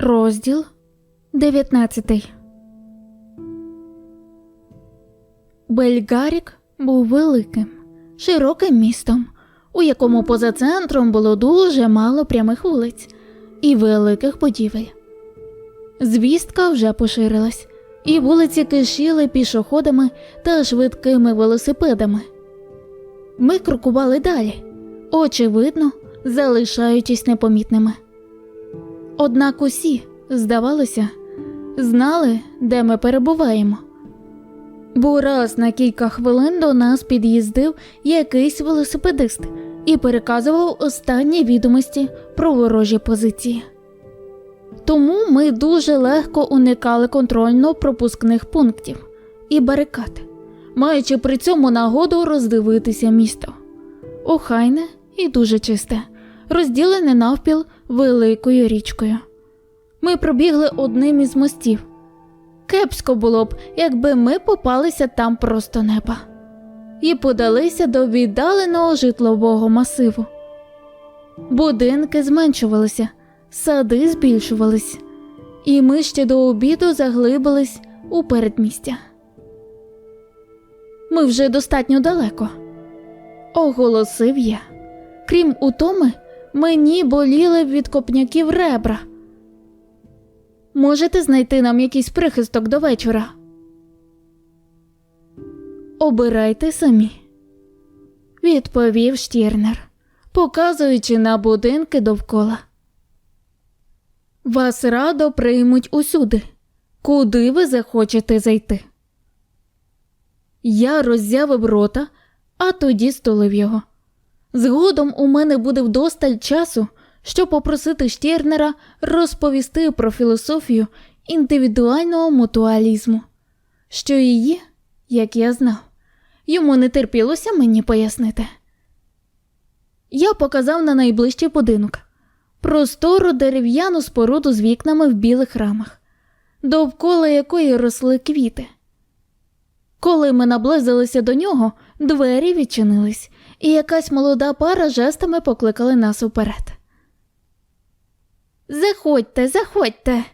Розділ 19 Бельгарік був великим, широким містом, у якому поза центром було дуже мало прямих вулиць і великих будівель. Звістка вже поширилась, і вулиці кишіли пішоходами та швидкими велосипедами. Ми крокували далі, очевидно, залишаючись непомітними. Однак усі, здавалося, знали, де ми перебуваємо. Бо раз на кілька хвилин до нас під'їздив якийсь велосипедист і переказував останні відомості про ворожі позиції. Тому ми дуже легко уникали контрольно-пропускних пунктів і барикад, маючи при цьому нагоду роздивитися місто. Охайне і дуже чисте, розділене навпіл великою річкою. Ми пробігли одним із мостів. Кепсько було б, якби ми попалися там просто неба, і подалися до віддаленого житлового масиву. Будинки зменшувалися, сади збільшувались, і ми ще до обіду заглибились у передмістя. Ми вже достатньо далеко, оголосив я. Крім утоми, мені боліли від копняків ребра. Можете знайти нам якийсь прихисток до вечора? Обирайте самі, відповів Штірнер, показуючи на будинки довкола. Вас радо приймуть усюди, куди ви захочете зайти. Я роззявив рота, а тоді столив його. Згодом у мене буде вдосталь часу, щоб попросити Штірнера розповісти про філософію індивідуального мутуалізму, що її, як я знав, йому не терпілося мені пояснити. Я показав на найближчий будинок простору дерев'яну споруду з вікнами в білих рамах, довкола якої росли квіти. Коли ми наблизилися до нього, двері відчинились, і якась молода пара жестами покликали нас уперед. Заходьте, заходьте.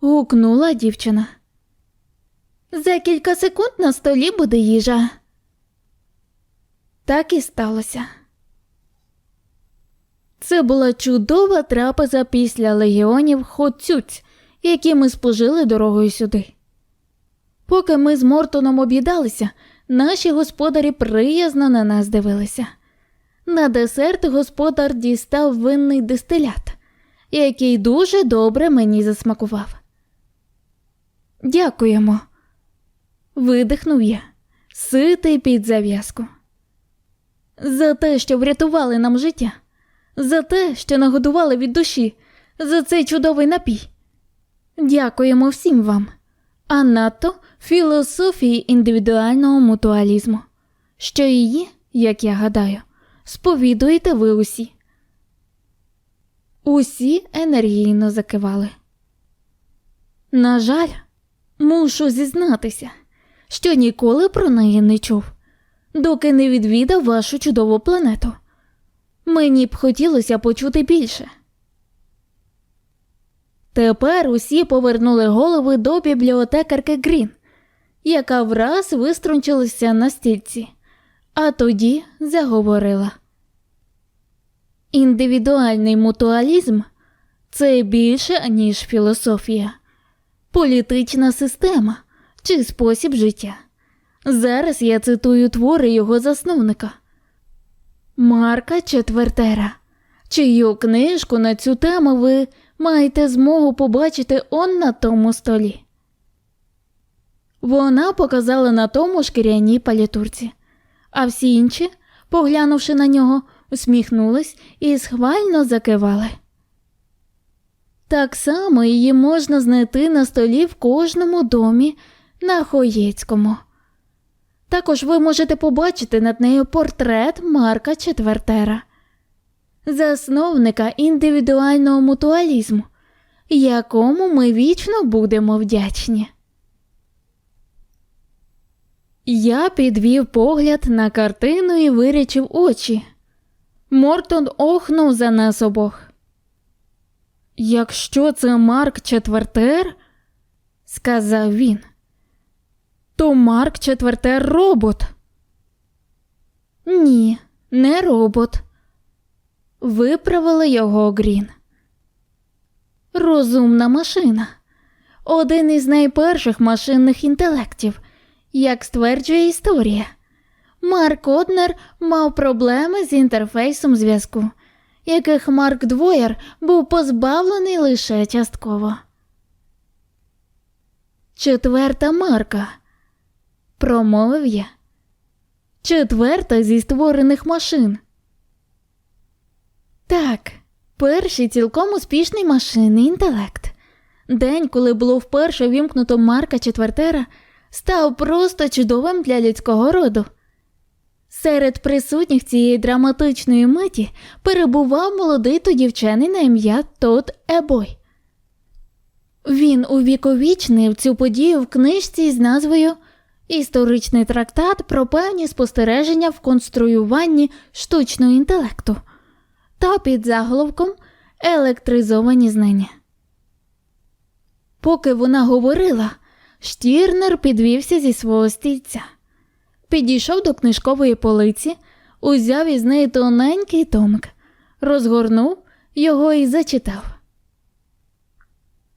гукнула дівчина. За кілька секунд на столі буде їжа. Так і сталося. Це була чудова трапеза після легіонів хоцюць, які ми спожили дорогою сюди. Поки ми з Мортоном об'їдалися, наші господарі приязно на нас дивилися. На десерт господар дістав винний дистилят, який дуже добре мені засмакував. Дякуємо, видихнув я, ситий під зав'язку. За те, що врятували нам життя, за те, що нагодували від душі, за цей чудовий напій. Дякуємо всім вам, а надто філософії індивідуального мутуалізму, що її, як я гадаю, сповідуєте ви усі. Усі енергійно закивали. На жаль, мушу зізнатися, що ніколи про неї не чув, доки не відвідав вашу чудову планету. Мені б хотілося почути більше. Тепер усі повернули голови до бібліотекарки Грін, яка враз виструнчилася на стільці, а тоді заговорила. Індивідуальний мутуалізм це більше, ніж філософія, політична система чи спосіб життя. Зараз я цитую твори його засновника Марка Четвертера, чию книжку на цю тему ви маєте змогу побачити он на тому столі. Вона показала на тому шкіряній палітурці, а всі інші, поглянувши на нього, усміхнулись і схвально закивали. Так само її можна знайти на столі в кожному домі на Хоєцькому. Також ви можете побачити над нею портрет Марка Четвертера, засновника індивідуального мутуалізму, якому ми вічно будемо вдячні. Я підвів погляд на картину і вирячив очі. Мортон охнув за нас обох. Якщо це Марк Четвертер, сказав він, то Марк Четвертер робот. Ні, не робот. Виправила його Грін. Розумна машина. Один із найперших машинних інтелектів, як стверджує історія. Марк Однер мав проблеми з інтерфейсом зв'язку, яких Марк Двоєр був позбавлений лише частково. Четверта марка, промовив я. Четверта зі створених машин. Так, перший цілком успішний машинний інтелект. День, коли було вперше вімкнуто Марка Четвертера, став просто чудовим для людського роду. Серед присутніх цієї драматичної миті перебував молодий тоді вчений на ім'я Тод Ебой. Він увіковічнив цю подію в книжці з назвою Історичний трактат про певні спостереження в конструюванні штучного інтелекту та під заголовком Електризовані знання. Поки вона говорила, Штірнер підвівся зі свого стільця, підійшов до книжкової полиці, узяв із неї тоненький томик, розгорнув його і зачитав.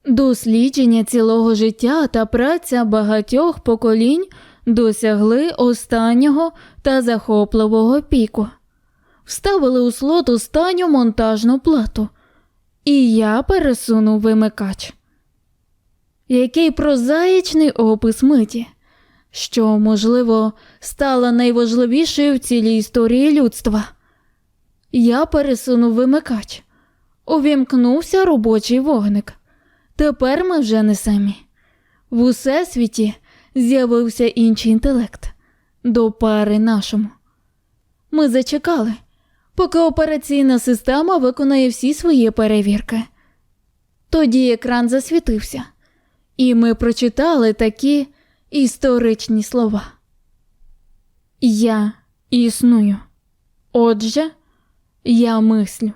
Дослідження цілого життя та праця багатьох поколінь досягли останнього та захопливого піку. Вставили у слот останню монтажну плату, і я пересунув вимикач. Який прозаїчний опис миті, що, можливо, стала найважливішою в цілій історії людства. Я пересунув вимикач, увімкнувся робочий вогник. Тепер ми вже не самі. В усесвіті з'явився інший інтелект до пари нашому. Ми зачекали, поки операційна система виконає всі свої перевірки. Тоді екран засвітився, і ми прочитали такі історичні слова. Я існую. Отже, я мислю.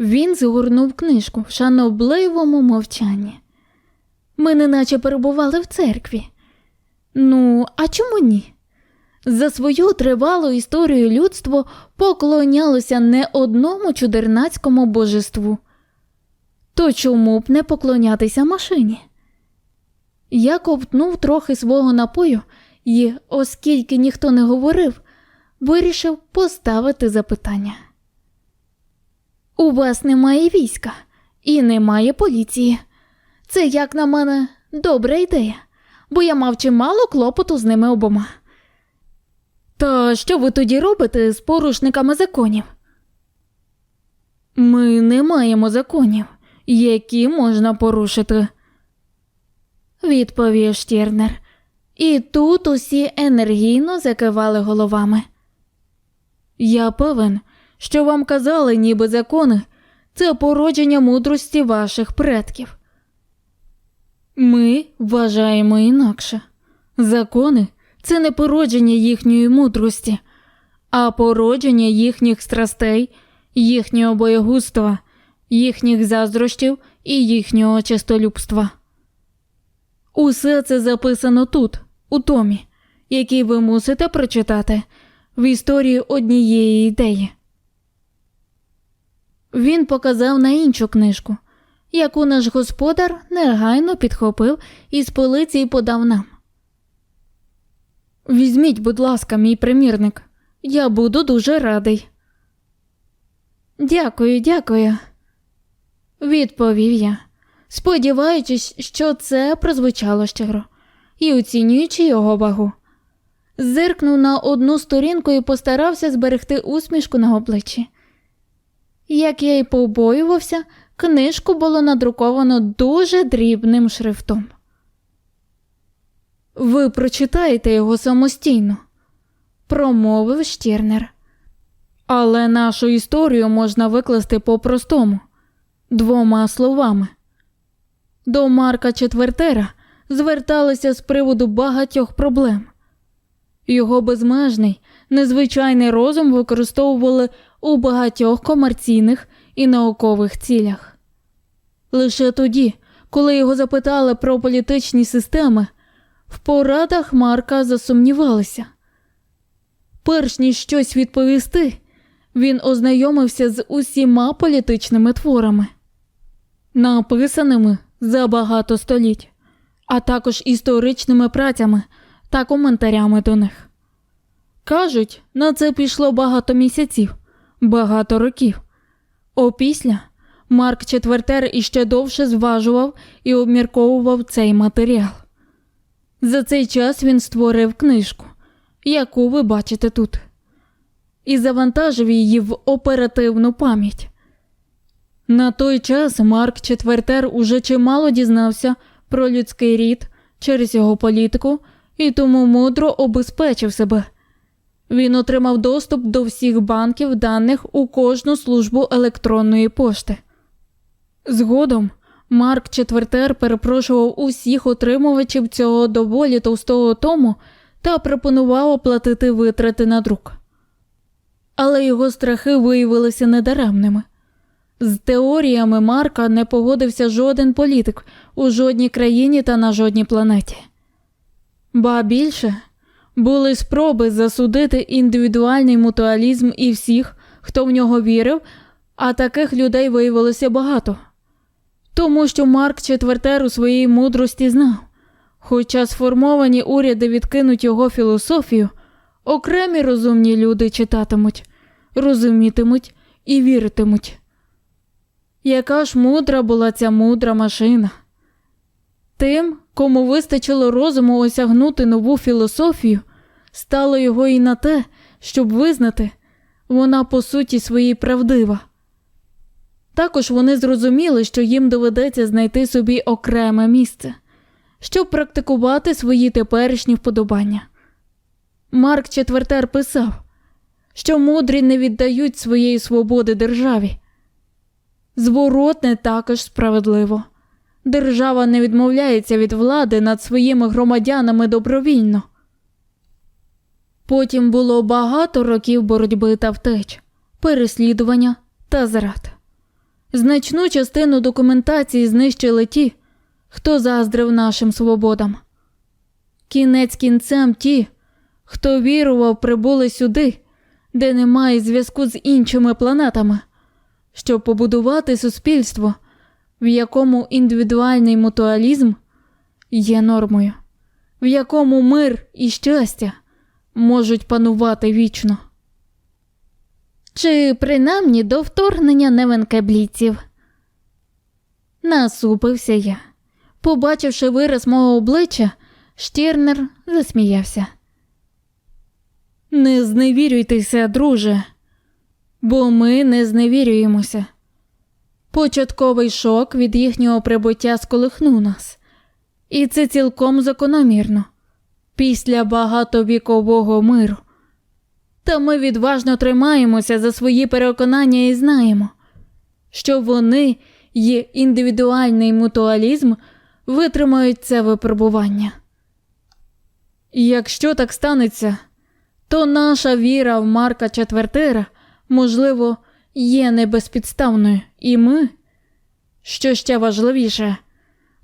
Він згорнув книжку в шанобливому мовчанні. Ми неначе перебували в церкві. Ну, а чому ні? За свою тривалу історію людство поклонялося не одному чудернацькому божеству. То чому б не поклонятися машині? Я ковтнув трохи свого напою і, оскільки ніхто не говорив, вирішив поставити запитання. У вас немає війська і немає поліції. Це, як на мене, добра ідея, бо я мав чимало клопоту з ними обома. Та що ви тоді робите з порушниками законів? Ми не маємо законів, які можна порушити, відповів Штірнер. І тут усі енергійно закивали головами. Я певен, що вам казали, ніби закони це породження мудрості ваших предків. Ми вважаємо інакше. Закони це не породження їхньої мудрості, а породження їхніх страстей, їхнього боєгузтва, їхніх заздрощів і їхнього честолюбства. Усе це записано тут, у томі, який ви мусите прочитати в історії однієї ідеї. Він показав на іншу книжку, яку наш господар негайно підхопив і з полиці й подав нам. Візьміть, будь ласка, мій примірник. Я буду дуже радий. Дякую, дякую, відповів я, сподіваючись, що це прозвучало щиро, і оцінюючи його вагу. Зиркнув на одну сторінку і постарався зберегти усмішку на обличчі. Як я й побоювався, книжку було надруковано дуже дрібним шрифтом. Ви прочитаєте його самостійно, промовив Штірнер. Але нашу історію можна викласти по-простому, двома словами. До Марка Четвертера зверталися з приводу багатьох проблем. Його безмежний, незвичайний розум використовували у багатьох комерційних і наукових цілях. Лише тоді, коли його запитали про політичні системи, в порадах Марка засумнівалися. Перш ніж щось відповісти, він ознайомився з усіма політичними творами, написаними за багато століть, а також історичними працями та коментарями до них. Кажуть, на це пішло багато місяців, багато років. Опісля Марк Четвертер іще довше зважував і обмірковував цей матеріал. За цей час він створив книжку, яку ви бачите тут, і завантажив її в оперативну пам'ять. На той час Марк Четвертер уже чимало дізнався про людський рід через його політику і тому мудро обезпечив себе. Він отримав доступ до всіх банків даних у кожну службу електронної пошти. Згодом Марк Четвертер перепрошував усіх отримувачів цього доволі товстого тому та пропонував оплатити витрати на друк. Але його страхи виявилися недаремними. З теоріями Марка не погодився жоден політик у жодній країні та на жодній планеті. Ба більше були спроби засудити індивідуальний мутуалізм і всіх, хто в нього вірив, а таких людей виявилося багато. Тому що Марк Четвертер у своїй мудрості знав, хоча сформовані уряди відкинуть його філософію, окремі розумні люди читатимуть, розумітимуть і віритимуть. Яка ж мудра була ця мудра машина? Тим, кому вистачило розуму осягнути нову філософію, стало його і на те, щоб визнати, вона по суті своїй правдива. Також вони зрозуміли, що їм доведеться знайти собі окреме місце, щоб практикувати свої теперішні вподобання. Марк Четвертер писав, що мудрі не віддають своєї свободи державі. Зворотне також справедливо. Держава не відмовляється від влади над своїми громадянами добровільно. Потім було багато років боротьби та втеч, переслідування та зрад. Значну частину документації знищили ті, хто заздрив нашим свободам. Кінець кінцем ті, хто вірував, прибули сюди, де немає зв'язку з іншими планетами, щоб побудувати суспільство, в якому індивідуальний мутуалізм є нормою, в якому мир і щастя можуть панувати вічно. Чи принаймні до вторгнення невенкеблійців. Насупився я. Побачивши вираз мого обличчя, Штірнер засміявся. Не зневірюйтеся, друже, бо ми не зневірюємося. Початковий шок від їхнього прибуття сколихнув нас, і це цілком закономірно після багатовікового миру. Та ми відважно тримаємося за свої переконання і знаємо, що вони є індивідуальний мутуалізм витримають це випробування. І якщо так станеться, то наша віра в Марка Четвертира, можливо, є небезпідставною, і ми, що ще важливіше,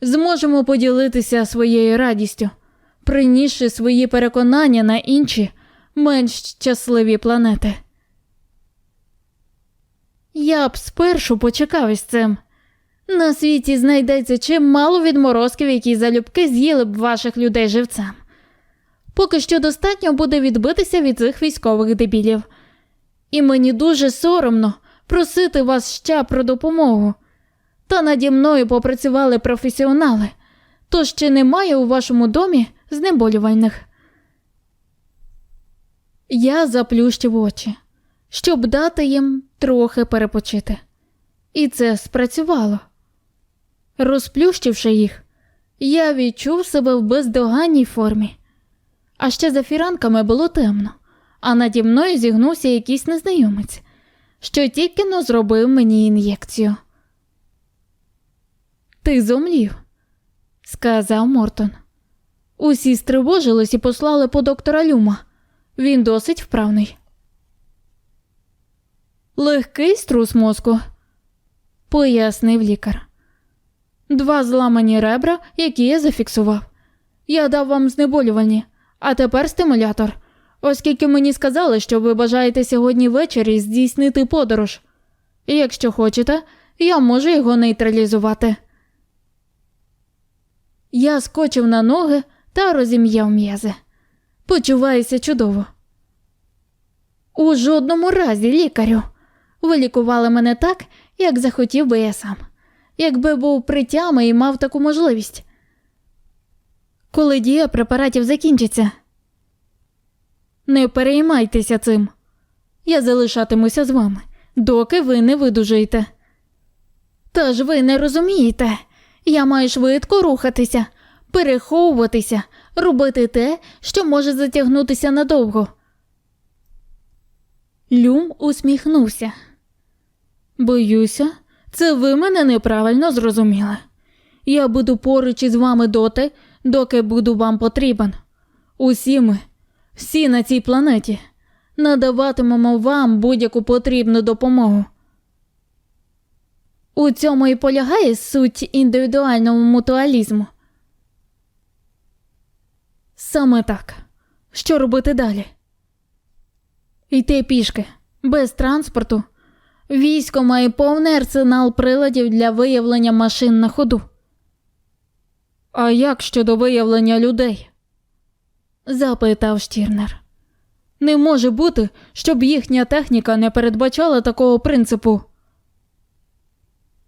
зможемо поділитися своєю радістю, принісши свої переконання на інші менш щасливі планети. Я б спершу почекав із цим. На світі знайдеться чимало відморозків, які залюбки з'їли б ваших людей живцем. Поки що достатньо буде відбитися від цих військових дебілів. І мені дуже соромно просити вас ще про допомогу. Та наді мною попрацювали професіонали, тож чи немає у вашому домі знеболювальних. Я заплющив очі, щоб дати їм трохи перепочити. І це спрацювало. Розплющивши їх, я відчув себе в бездоганній формі. А ще за фіранками було темно, а наді мною зігнувся якийсь незнайомець, що тільки но зробив мені ін'єкцію. Ти зомлів, сказав Мортон. Усі стривожились і послали по доктора Люма. Він досить вправний. Легкий струс мозку, пояснив лікар. Два зламані ребра, які я зафіксував. Я дав вам знеболювальні, а тепер стимулятор, оскільки мені сказали, що ви бажаєте сьогодні ввечері здійснити подорож. І якщо хочете, я можу його нейтралізувати. Я скочив на ноги та розім'яв м'язи. Почуваюся чудово. У жодному разі, лікарю. Ви лікували мене так, як захотів би я сам, якби був при тями і мав таку можливість. Коли дія препаратів закінчиться. Не переймайтеся цим. Я залишатимуся з вами, доки ви не видужаєте. Та ж ви не розумієте, я маю швидко рухатися, переховуватися, робити те, що може затягнутися надовго. Люм усміхнувся. Боюся, це ви мене неправильно зрозуміли. Я буду поруч із вами доти, доки буду вам потрібен. Усі ми, всі на цій планеті, надаватимемо вам будь-яку потрібну допомогу. У цьому і полягає суть індивідуального мутуалізму. Саме так. Що робити далі? Йти пішки, без транспорту. Військо має повний арсенал приладів для виявлення машин на ходу. А як щодо виявлення людей? Запитав Штірнер. Не може бути, щоб їхня техніка не передбачала такого принципу.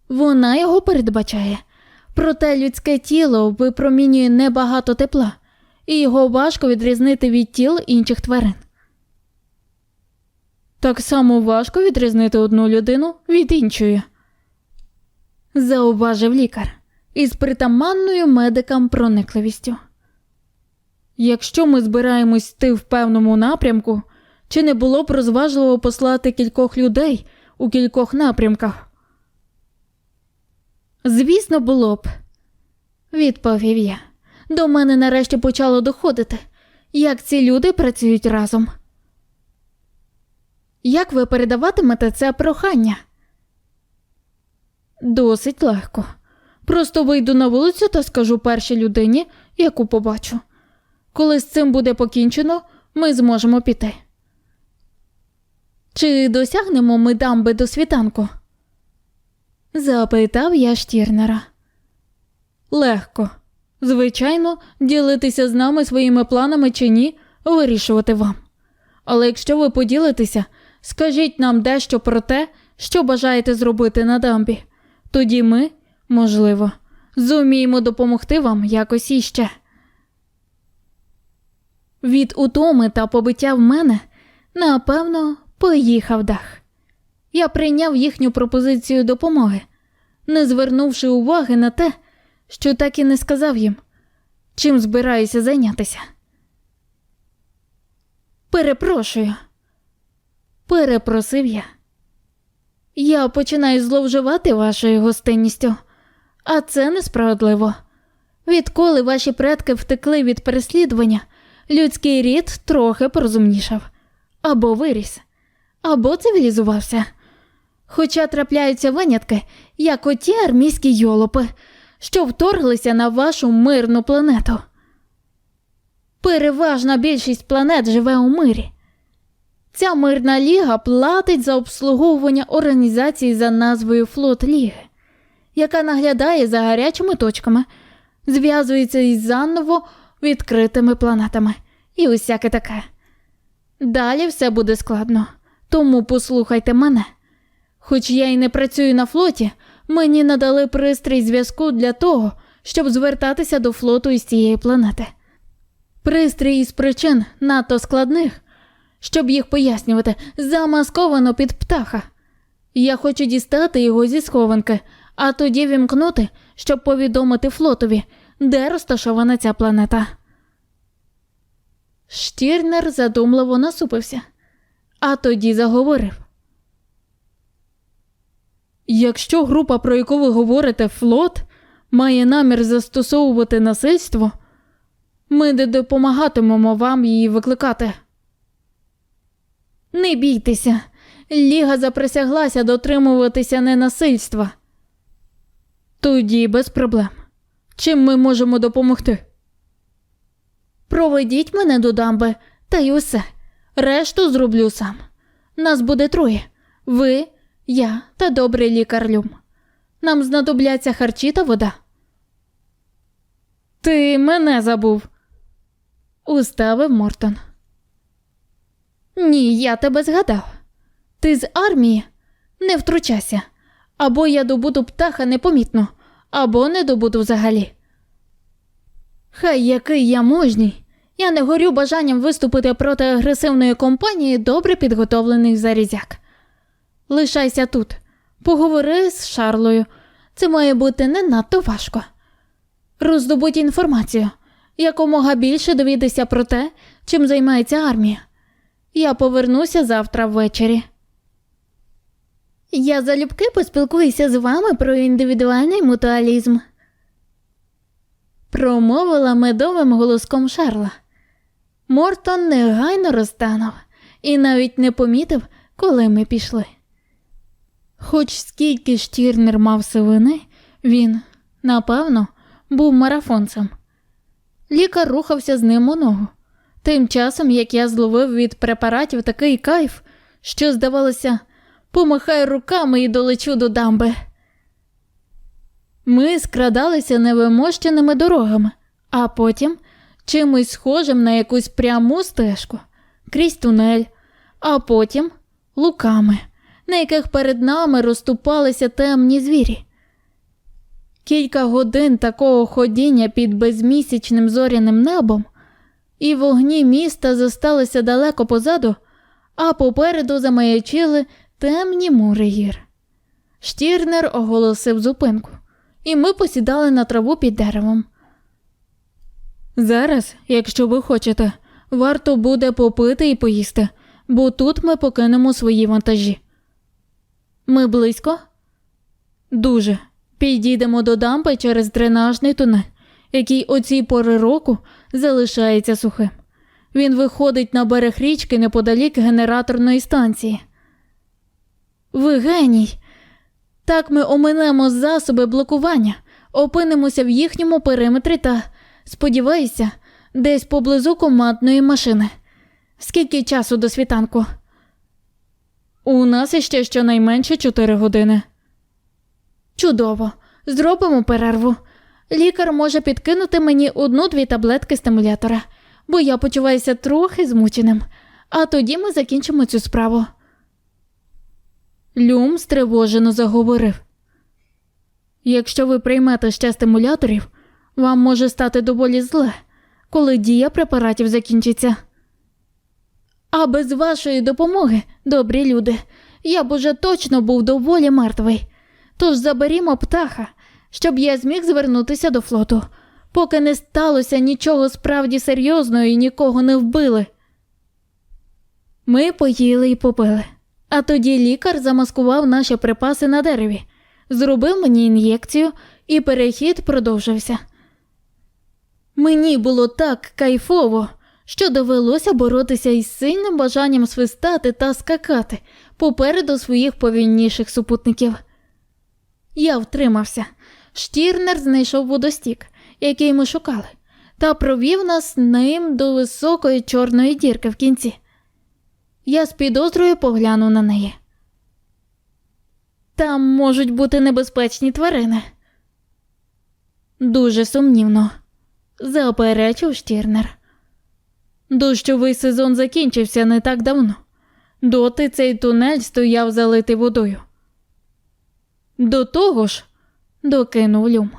Вона його передбачає, проте людське тіло випромінює небагато тепла, і його важко відрізнити від тіл інших тварин. Так само важко відрізнити одну людину від іншої, зауважив лікар із притаманною медикам проникливістю. Якщо ми збираємось йти в певному напрямку, чи не було б розважливо послати кількох людей у кількох напрямках? Звісно, було б, відповів я. До мене нарешті почало доходити, як ці люди працюють разом. Як ви передаватимете це прохання? Досить легко. Просто вийду на вулицю та скажу першій людині, яку побачу. Коли з цим буде покінчено, ми зможемо піти. Чи досягнемо ми дамби до світанку? запитав я Штірнера. Легко. Звичайно, ділитися з нами своїми планами чи ні, вирішувати вам. Але якщо ви поділитеся, скажіть нам дещо про те, що бажаєте зробити на дамбі. Тоді ми, можливо, зуміємо допомогти вам якось іще. Від утоми та побиття в мене, напевно, поїхав дах. Я прийняв їхню пропозицію допомоги, не звернувши уваги на те, що так і не сказав їм, чим збираюся зайнятися. Перепрошую, перепросив я. Я починаю зловживати вашою гостинністю, а це несправедливо. Відколи ваші предки втекли від переслідування, людський рід трохи порозумнішав або виріс, або цивілізувався. Хоча трапляються винятки, як оті армійські йолопи, що вторглися на вашу мирну планету. Переважна більшість планет живе у мирі. Ця мирна ліга платить за обслуговування організації за назвою Флот Ліги, яка наглядає за гарячими точками, зв'язується із заново відкритими планетами і усяке таке. Далі все буде складно, тому послухайте мене. Хоч я й не працюю на флоті, мені надали пристрій зв'язку для того, щоб звертатися до флоту із цієї планети. Пристрій із причин надто складних, щоб їх пояснювати, замасковано під птаха. Я хочу дістати його зі схованки, а тоді вімкнути, щоб повідомити флотові, де розташована ця планета. Штірнер задумливо насупився, а тоді заговорив. Якщо група, про яку ви говорите, флот, має намір застосовувати насильство, ми не допомагатимемо вам її викликати. Не бійтеся, Ліга заприсяглася дотримуватися ненасильства. Тоді без проблем. Чим ми можемо допомогти? Проведіть мене до дамби, та й усе. Решту зроблю сам. Нас буде троє. Ви, я та добрий лікар Люм. Нам знадобляться харчі та вода. Ти мене забув, уставив Мортон. Ні, я тебе згадав. Ти з армії не втручайся. Або я добуду птаха непомітно, або не добуду взагалі. Хай який я мужній. Я не горю бажанням виступити проти агресивної компанії добре підготовлених зарізяк. Лишайся тут, поговори з Шарлою. Це має бути не надто важко. Роздобудь інформацію, якомога більше довідайся про те, чим займається армія. Я повернуся завтра ввечері. Я залюбки поспілкуюся з вами про індивідуальний мутуалізм. Промовила медовим голоском Шарла. Мортон негайно розтанув і навіть не помітив, коли ми пішли. Хоч скільки штірнер мав сивини, він, напевно, був марафонцем. Лікар рухався з ним у ногу. Тим часом, як я зловив від препаратів такий кайф, що, здавалося, помахаю руками і долечу до дамби. Ми скрадалися невимощеними дорогами, а потім чимось схожим на якусь пряму стежку, крізь тунель, а потім луками, на яких перед нами розступалися темні звірі. Кілька годин такого ходіння під безмісячним зоряним небом, і вогні міста зосталися далеко позаду, а попереду замаячили темні мури гір. Штірнер оголосив зупинку, і ми посідали на траву під деревом. Зараз, якщо ви хочете, варто буде попити і поїсти, бо тут ми покинемо свої вантажі. Ми близько? Дуже. Підійдемо до дамби через дренажний тунель, який о цій пори року залишається сухим. Він виходить на берег річки неподалік генераторної станції. Ви геній. Так ми оминемо засоби блокування, опинимося в їхньому периметрі та, сподіваюся, десь поблизу командної машини. Скільки часу до світанку? У нас іще щонайменше чотири години. Чудово, зробимо перерву. Лікар може підкинути мені одну-дві таблетки стимулятора, бо я почуваюся трохи змученим, а тоді ми закінчимо цю справу. Люм стривожено заговорив. Якщо ви приймете ще стимуляторів, вам може стати доволі зле, коли дія препаратів закінчиться. А без вашої допомоги, добрі люди, я б уже точно був доволі мертвий. Тож заберімо птаха, щоб я зміг звернутися до флоту, поки не сталося нічого справді серйозного і нікого не вбили. Ми поїли і попили, а тоді лікар замаскував наші припаси на дереві, зробив мені ін'єкцію, і перехід продовжився. Мені було так кайфово, що довелося боротися із сильним бажанням свистати та скакати попереду своїх повільніших супутників. Я втримався. Штірнер знайшов водостік, який ми шукали, та провів нас ним до високої чорної дірки в кінці. Я з підозрою поглянув на неї. Там можуть бути небезпечні тварини. Дуже сумнівно, заперечив Штірнер. Дощовий сезон закінчився не так давно. Доти цей тунель стояв залитий водою. До того ж, докинув Люм,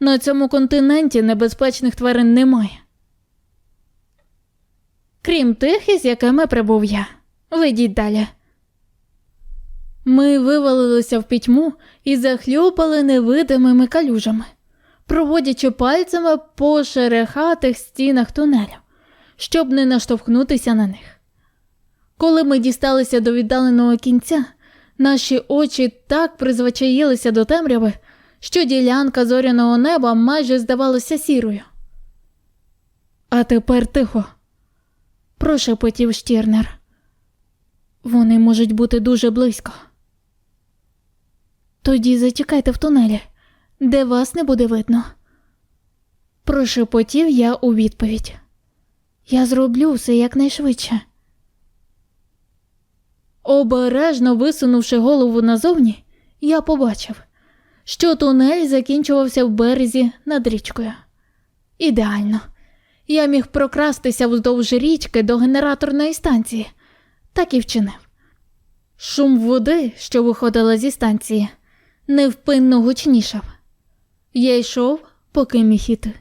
на цьому континенті небезпечних тварин немає. Крім тих, із якими прибув я. Вийдіть далі. Ми вивалилися в пітьму і захлюпали невидимими калюжами, проводячи пальцями по шерехатих стінах тунелю, щоб не наштовхнутися на них. Коли ми дісталися до віддаленого кінця, наші очі так призвичаїлися до темряви, що ділянка зоряного неба майже здавалася сірою. А тепер тихо, прошепотів Штірнер. Вони можуть бути дуже близько. Тоді зачекайте в тунелі, де вас не буде видно. Прошепотів я у відповідь. Я зроблю все якнайшвидше. Обережно висунувши голову назовні, я побачив, що тунель закінчувався в березі над річкою. Ідеально. Я міг прокрастися вздовж річки до генераторної станції, так і вчинив. Шум води, що виходила зі станції, невпинно гучнішав. Я йшов, поки міг іти.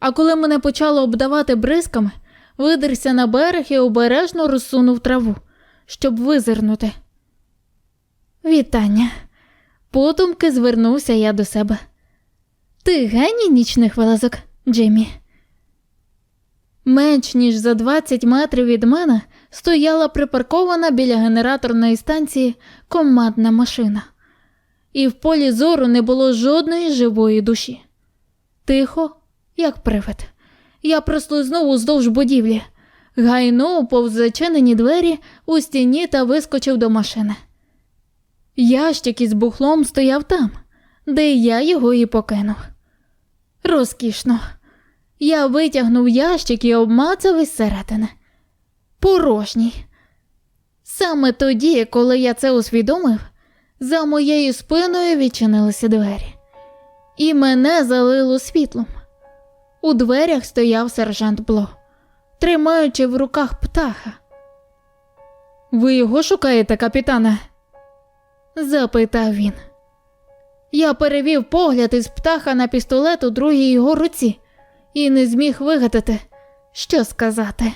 А коли мене почало обдавати бризками, видерся на берег і обережно розсунув траву, щоб визирнути. Вітання. Подумки звернувся я до себе. Ти геній нічних вилазок, Джиммі. Менш ніж за 20 метрів від мене стояла припаркована біля генераторної станції командна машина, і в полі зору не було жодної живої душі. Тихо, як привид. Я прослизнув уздовж будівлі, гайнув повз зачинені двері у стіні та вискочив до машини. Ящик із бухлом стояв там, де я його і покинув. Розкішно. Я витягнув ящик і обмацав із середини. Порожній. Саме тоді, коли я це усвідомив, за моєю спиною відчинилися двері, і мене залило світлом. У дверях стояв сержант Бло, тримаючи в руках птаха. Ви його шукаєте, капітане? запитав він. Я перевів погляд із птаха на пістолет у другій його руці і не зміг вигадати, що сказати.